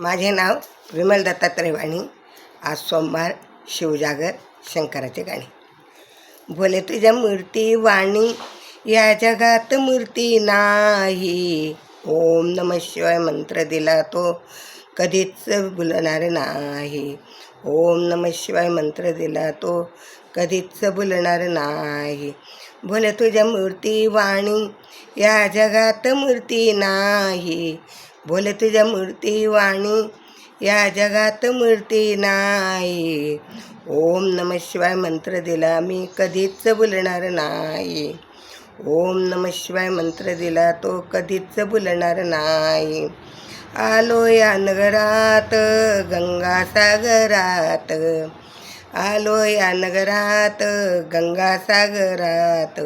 माझे नाव विमल दत्तात्रय वाणी. आज सोमवार शिवजागर शंकराचे गाणे. भोले तुझ्या मूर्ती वाणी या जगात मूर्ती नाही. ओम नम शिवाय मंत्र दिला तो कधीच भुलणार नाही. ओम नम शिवाय मंत्र दिला तो कधीच भुलणार नाही. भोले तुझ्या मूर्ती वाणी या जगात मूर्ती नाही. बोल तुझ्या मूर्ती वाणी या जगात मूर्ती नाही. ओम नम शिवाय मंत्र दिला मी कधीच बोलणार नाही. ओम नम शिवाय मंत्र दिला तो कधीच बोलणार नाही. आलो या नगरात गंगासागरात. आलो या नगरात गंगासागरात.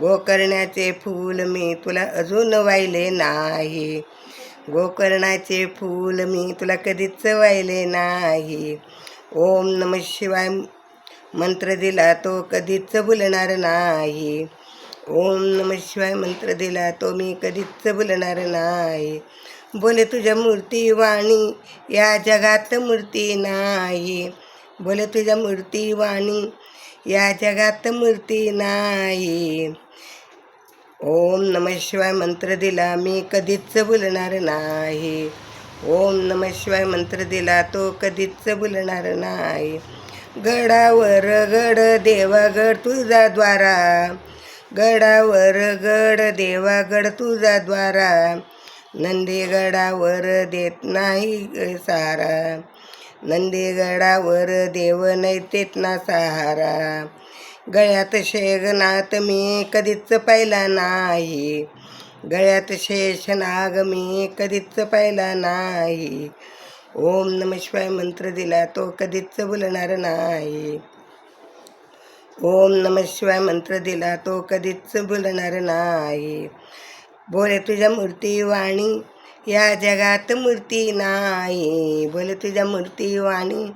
गोकर्णाचे फूल मी तुला अजून वाहिले नाही. गोकर्णाचे फूल मी तुला कधीच वाहिले नाही. ओम नम शिवाय मंत्र दिला तो कधीच भुलणार नाही. ओम नम शिवाय मंत्र दिला तो मी कधीच भुलणार नाही. बोले तुझ्या मूर्ती वाणी या जगात मूर्ती नाही. बोले तुझ्या मूर्ती वाणी या जगात मूर्ती नाही. ओम नम शिवाय मंत्र दिला मी कधीच बोलणार नाही. ओम नम शिवाय मंत्र दिला तो कधीच बोलणार नाही. गडावर गड देवागड तुझा द्वारा. गडावर गड देवागड तुझा द्वारा. नंदीगडावर देत नाही सारा. नंदीगडावर देव नैतेतना ना सहारा. गळ्यात शेगनाथ मी कधीच पाहिला नाही. गळ्यात शेषनाग मी कधीच पाहिला नाही. ओम नम शिवाय मंत्र दिला तो कधीच बोलणार नाही. ओम नम शिवाय मंत्र दिला तो कधीच बोलणार नाही. बोले तुझ्या मूर्ती वाणी या जगात मूर्ती नाही बोल तुझ्या मूर्ती वाणी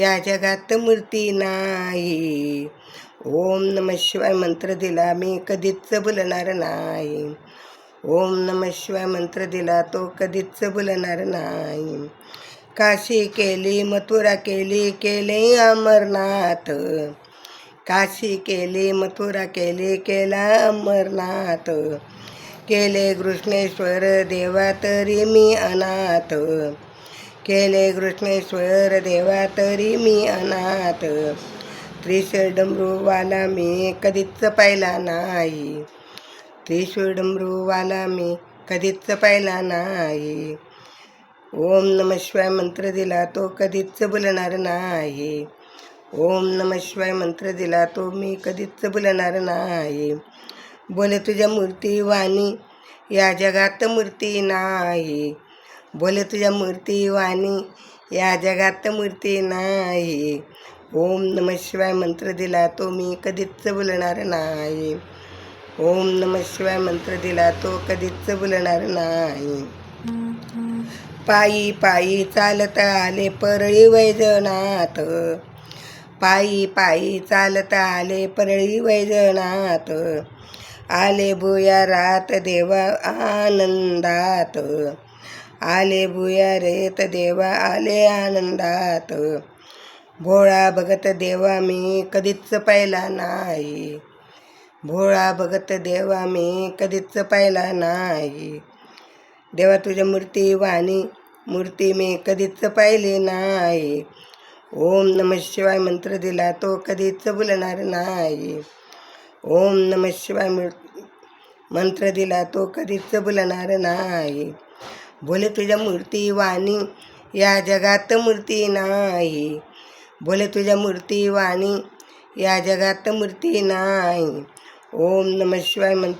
या जगात मूर्ती नाही. ओम नम शिवाय मंत्र दिला मी कधीच बोलणार नाही. ओम नम शिवाय मंत्र दिला तो कधीच बोलणार नाही. काशी केली मथुरा केली केले अमरनाथ. काशी केली मथुरा केली केला अमरनाथ. केले कृष्णेश्वर देवा तरी मी अनाथ. केले कृष्णेश्वर देवा तरी मी अनाथ. त्रिशूळ डमरूवाला मी कधीच पाहिला नाही. त्रिशूळ डमरूवाला मी कधीच पाहिला नाही. ओम नम शिवाय मंत्र दिला तो कधीच बोलणार नाही. ओम नम शिवाय मंत्र दिला तो मी कधीच बोलणार नाही. बोले तुझ्या मूर्ती वाणी या जगात मूर्ती नाही. बोले तुझ्या मूर्ती वाणी या जगात मूर्ती नाही. ओम नम शिवाय मंत्र दिला तो मी कधीच बोलणार नाही. ओम नम शिवाय मंत्र दिला तो कधीच बोलणार नाही. पायी पायी चालत आले परळी वैजनाथ. पायी पायी चालत आले परळी वैजनाथ. आले बुया रात देवा आनंदात. आले बुया रेत देवा आले आनंदात. भोळा भगत देवा मी कधीच पाहिला नाही. भोळा भगत देवा मी कधीच पाहिला नाही. देवा तुझ्या मूर्ती वाणी मूर्ती मी कधीच पाहिली नाही. ओम नम शिवाय मंत्र दिला तो कधीच बोलणार नाही. ओम नम शिवाय मंत्र दिला तो कधीच बोलणार नाही. बोले तुझ्या मूर्ती वाणी या जगात मूर्ती नाही. बोले तुझ्या मूर्ती वाणी या जगात मूर्ती नाही. ओम नम शिवाय मंत्र